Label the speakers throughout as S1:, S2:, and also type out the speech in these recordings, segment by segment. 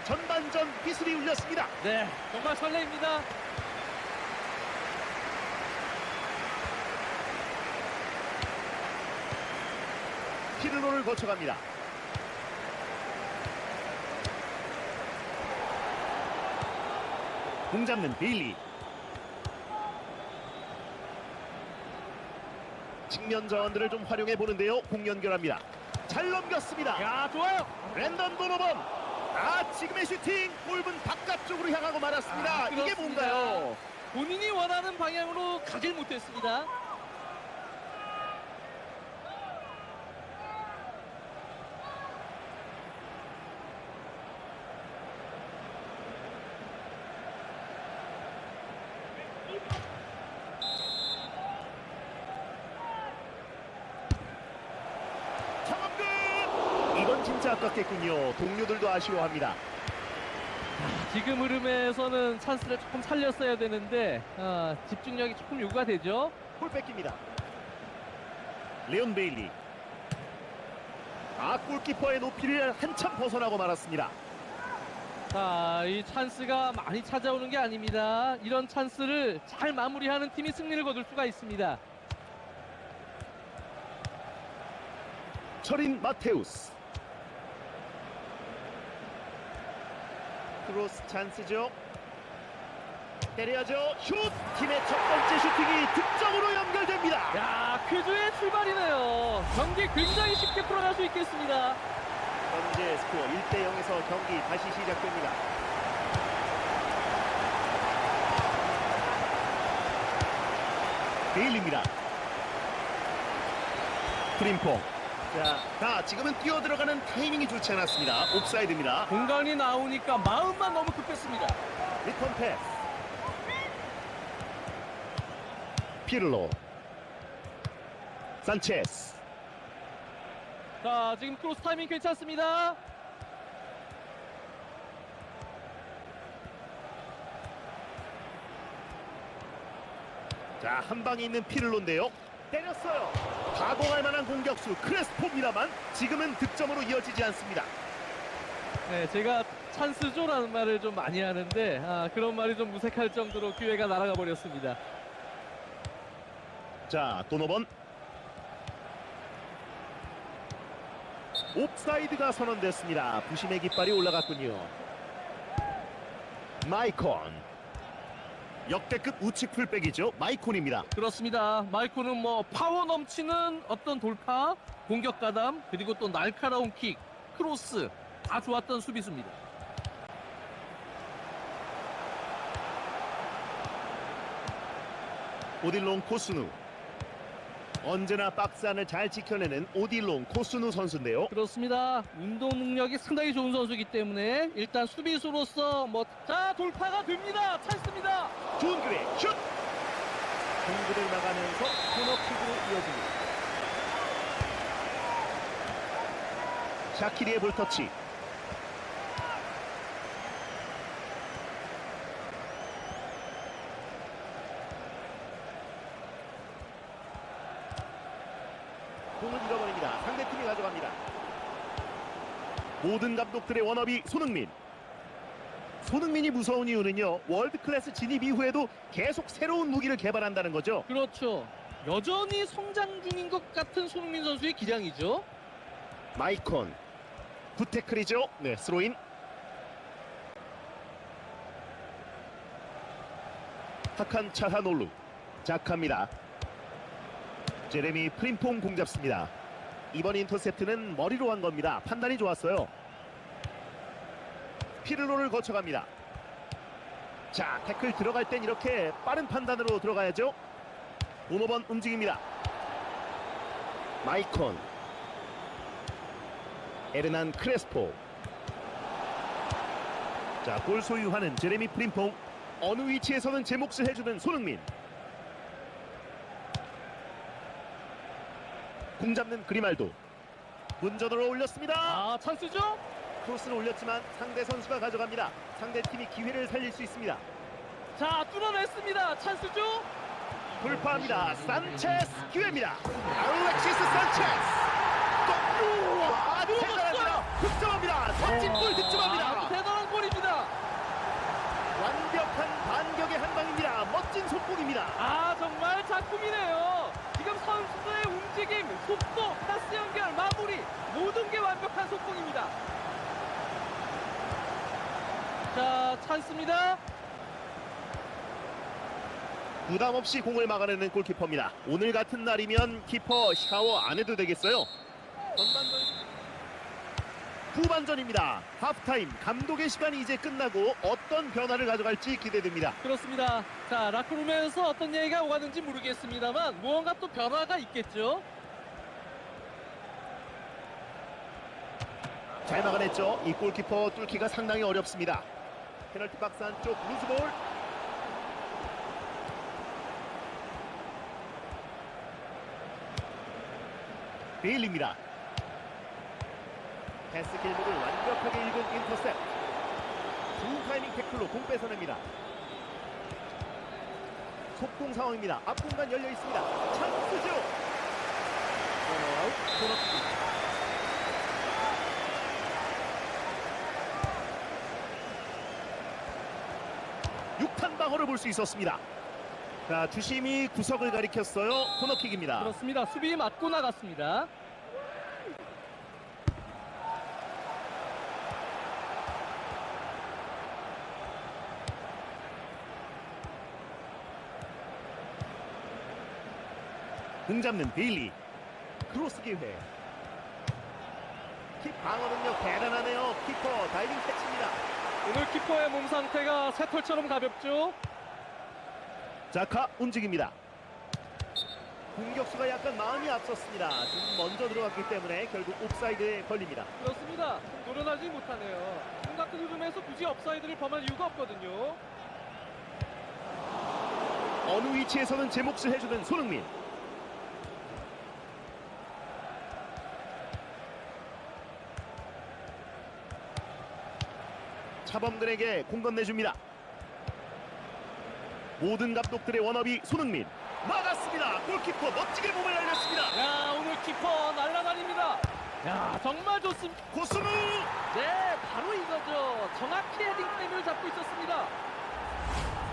S1: 선수의 전반전 휘슬이 울렸습니다.
S2: 네, 정말 설레입니다.
S1: 피르노를 거쳐갑니다. 공 잡는 베일리. 측면 자원들을 좀 활용해 보는데요. 공 연결합니다. 잘 넘겼습니다.
S2: 야, 좋아요.
S1: 랜던 도노번. 아 지금의 슈팅 골문 바깥쪽으로 향하고 말았습니다.
S2: 아,
S1: 이게. 뭔가요?
S2: 본인이 원하는 방향으로 가질 못했습니다.
S1: 정업 끝. 이건 진짜 아깝겠군요. 동료들도 아쉬워합니다.
S2: 지금 흐름에서는 찬스를 조금 살렸어야 되는데 아, 집중력이 조금 요구가 되죠.
S1: 볼 뺏깁니다. 레온 베일리. 아 골키퍼의 높이를 한참 벗어나고 말았습니다.
S2: 자, 이 찬스가 많이 찾아오는 게 아닙니다. 이런 찬스를 잘 마무리하는 팀이 승리를 거둘 수가 있습니다.
S1: 철인 마테우스. 크로스 찬스죠. 때려야죠. 슛! 팀의 첫 번째 슈팅이 득점으로 연결됩니다.
S2: 야, 퀴즈의 출발이네요. 경기 굉장히 쉽게 풀어갈 수 있겠습니다.
S1: 현재 스코어 1대 0에서 경기 다시 시작됩니다. 베일리입니다. 프림퐁. 자, 자, 지금은 뛰어 들어가는 타이밍이 좋지 않았습니다. 옵사이드입니다.
S2: 공간이 나오니까 마음만 너무 급했습니다.
S1: 리턴 패스. 피를로. 산체스.
S2: 자, 지금 크로스 타이밍 괜찮습니다.
S1: 자, 한 방에 있는 피를로인데요. 때렸어요. 가공할 만한 공격수 크레스포입니다만 지금은 득점으로 이어지지 않습니다.
S2: 네, 제가 찬스죠라는 말을 좀 많이 하는데 아, 그런 말이 좀 무색할 정도로 기회가 날아가 버렸습니다.
S1: 자, 도노번. 옵사이드가 선언됐습니다. 부심의 깃발이 올라갔군요. 마이콘. 역대급 우측 풀백이죠. 마이콘입니다.
S2: 그렇습니다. 마이코는 뭐 파워 넘치는 어떤 돌파, 공격 가담, 그리고 또 날카로운 킥, 크로스 다 좋았던 수비수입니다.
S1: 오딜롱 코스누. 언제나 박스 안을 잘 지켜내는 오딜롱 코스누 선수인데요.
S2: 그렇습니다. 운동 능력이 상당히 좋은 선수이기 때문에 일단 수비수로서 뭐자 돌파가 됩니다. 찬스입니다.
S1: 좋은 그래 슛! 공구를 나가면서 코너킥으로 이어집니다. 샤키리의 볼터치. 공을 잃어버립니다. 상대팀이 가져갑니다. 모든 감독들의 워너비 손흥민. 손흥민이 무서운 이유는요 월드 클래스 진입 이후에도 계속 새로운 무기를 개발한다는 거죠
S2: 그렇죠. 여전히 성장 중인 것 같은 손흥민 선수의 기량이죠.
S1: 마이콘 굿태클이죠 네 스로인 하칸 차하놀루 작합니다 제레미 프림퐁 공 잡습니다. 이번 인터셉트는 머리로 한 겁니다. 판단이 좋았어요. 피르로를 거쳐갑니다. 자 태클 들어갈 땐 이렇게 빠른 판단으로 들어가야죠. 오노번 움직입니다. 마이콘 에르난 크레스포. 자볼 소유하는 제레미 프림퐁. 어느 위치에서는 제 몫을 해주는 손흥민 공 잡는 그리말도 문전으로 올렸습니다.
S2: 아 찬스죠?
S1: 크로스를 올렸지만 상대 선수가 가져갑니다. 상대 팀이 기회를 살릴 수 있습니다.
S2: 자 뚫어냈습니다. 찬스죠?
S1: 돌파합니다. 산체스 기회입니다. 알렉시스 산체스. 또 우와, 아, 대단합니다. 득점합니다. 선진골
S2: 어,
S1: 득점합니다.
S2: 아, 대단한 골입니다. 완벽한 반격의 한 방입니다. 멋진 속공입니다. 아 정말 작품이네요. 도, 파스 연결, 마무리 모든 게 완벽한 속공입니다. 자, 찬스입니다.
S1: 부담 없이 공을 막아내는 골키퍼입니다. 오늘 같은 날이면 키퍼 샤워 안 해도 되겠어요.
S2: 전반전
S1: 후반전입니다. 하프타임 감독의 시간이 이제 끝나고 어떤 변화를 가져갈지 기대됩니다.
S2: 그렇습니다. 자, 라크룸에서 어떤 얘기가 오가는지 모르겠습니다만 무언가 또 변화가 있겠죠.
S1: 잘 막아냈죠. 이 골키퍼 뚫기가 상당히 어렵습니다. 페널티 박스 안쪽 루즈볼. 베일리입니다. 패스 길목을 완벽하게 읽은 인터셉. 좋은 타이밍 태클로 공 뺏어냅니다. 속공 상황입니다. 앞 공간 열려 있습니다. 찬스죠.
S2: 아웃, 코너킥.
S1: 육탄 방어를 볼 수 있었습니다. 자, 주심이 구석을 가리켰어요. 코너킥입니다.
S2: 그렇습니다. 수비 맞고 나갔습니다.
S1: 공 잡는 베일리. 크로스 기회. 킥 방어 능력 대단하네요. 키퍼 다이빙 캐치입니다.
S2: 오늘 키퍼의 몸 상태가 새털처럼 가볍죠.
S1: 자카 움직입니다. 공격수가 약간 마음이 앞섰습니다. 좀 먼저 들어갔기 때문에 결국 옵사이드에 걸립니다.
S2: 그렇습니다. 좀 노련하지 못하네요. 지금 같은 흐름에서 굳이 업사이드를 범할 이유가 없거든요.
S1: 어느 위치에서는 제 몫을 해주는 손흥민. 차범근에게 공 건네줍니다. 모든 감독들의 원업이 손흥민. 막았습니다. 골키퍼 멋지게 몸을 날렸습니다.
S2: 야, 오늘 키퍼 날라다닙니다. 야, 정말 좋습니다.
S1: 고스무
S2: 네, 바로 이거죠. 정확히 헤딩 프레임을 잡고 있었습니다.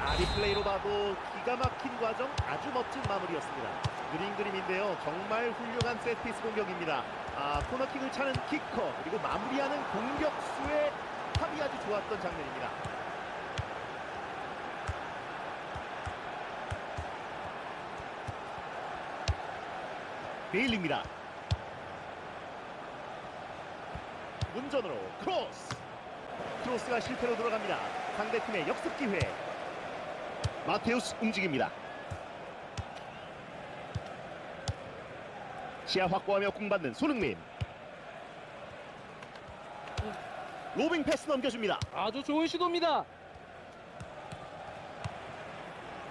S1: 아, 리 플레이로 봐도 기가 막힌 과정 아주 멋진 마무리였습니다. 그림 그림인데요. 정말 훌륭한 세트피스 공격입니다. 아, 코너킥을 차는 키커 그리고 마무리하는 공격수의 합이 아주 좋았던 장면입니다. 베일리입니다. 문전으로 크로스. 크로스가 실패로 들어갑니다. 상대팀의 역습 기회. 마테우스 움직입니다. 시야 확보하며 공받는 손흥민. 로빙 패스 넘겨줍니다.
S2: 아주 좋은 시도입니다.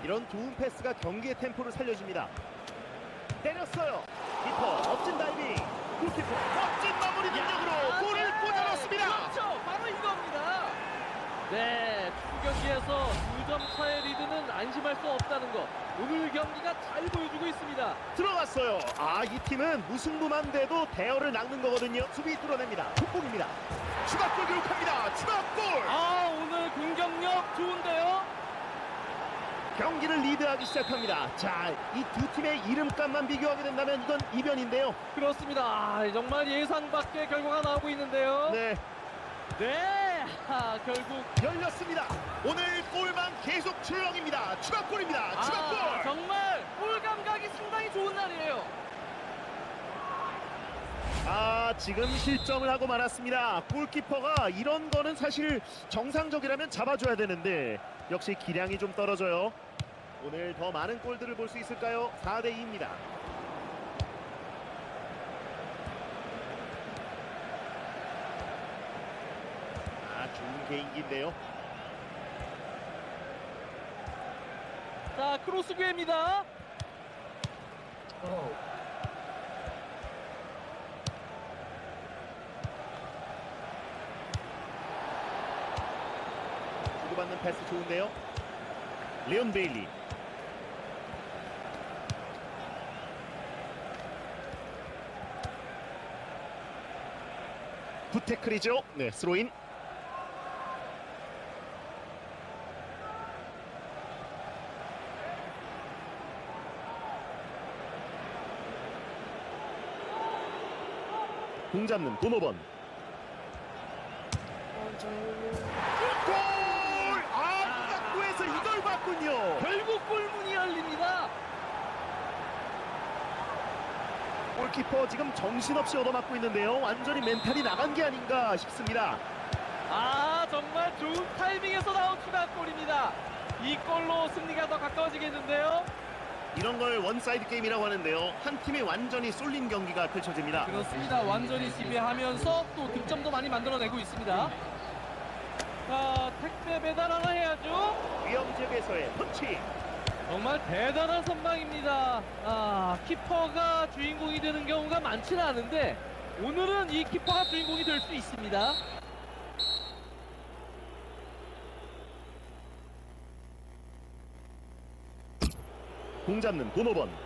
S1: 이런 좋은 패스가 경기의 템포를 살려줍니다. 때렸어요. 키퍼 멋진 다이빙. 골키퍼 멋진 마무리 능력으로 골을 꽂아넣습니다.
S2: 그렇죠. 바로 이겁니다. 네, 경기에서 2점 차의 리드는 안심할 수 없다는 것. 오늘 경기가 잘 보여주고 있습니다.
S1: 들어갔어요. 아, 이 팀은 무승부만 돼도 대열을 낚는 거거든요. 수비 뚫어냅니다. 속공입니다. 추가골 기록합니다. 추가골.
S2: 아, 오늘 공격력 좋은데요.
S1: 경기를 리드하기 시작합니다. 자, 이 두 팀의 이름값만 비교하게 된다면 이건 이변인데요.
S2: 그렇습니다. 아, 정말 예상 밖의 결과가 나오고 있는데요.
S1: 네,
S2: 네, 아, 결국
S1: 열렸습니다. 오늘 골만 계속 출렁입니다. 추가골입니다. 추가골.
S2: 아, 정말 골 감각이 상당히 좋은 날이에요.
S1: 아, 지금 실점을 하고 말았습니다. 골키퍼가 이런 거는 사실 정상적이라면 잡아줘야 되는데 역시 기량이 좀 떨어져요. 오늘 더 많은 골들을 볼 수 있을까요? 4대 2입니다. 아, 좋은 개인기인데요.
S2: 자, 크로스 기회입니다.
S1: 주고받는 패스 좋은데요. 레온 베일리. 굿태클이죠. 네, 스로인. 공 잡는 도노번. 골! 아, 누가구에서 이걸 봤군요.
S2: 결국 골문이 열립니다.
S1: 골키퍼 지금 정신없이 얻어맞고 있는데요. 완전히 멘탈이 나간 게 아닌가 싶습니다.
S2: 아 정말 좋은 타이밍에서 나온 추가 골입니다. 이 골로 승리가 더 가까워지겠는데요.
S1: 이런 걸 원사이드 게임이라고 하는데요. 한 팀이 완전히 쏠린 경기가 펼쳐집니다.
S2: 그렇습니다. 완전히 지배하면서 또 득점도 많이 만들어내고 있습니다. 자 택배 배달 하나 해야죠.
S1: 위험 지역에서의 펀치.
S2: 정말 대단한 선방입니다. 아, 키퍼가 주인공이 되는 경우가 많지는 않은데 오늘은 이 키퍼가 주인공이 될 수 있습니다.
S1: 공 잡는 도노번.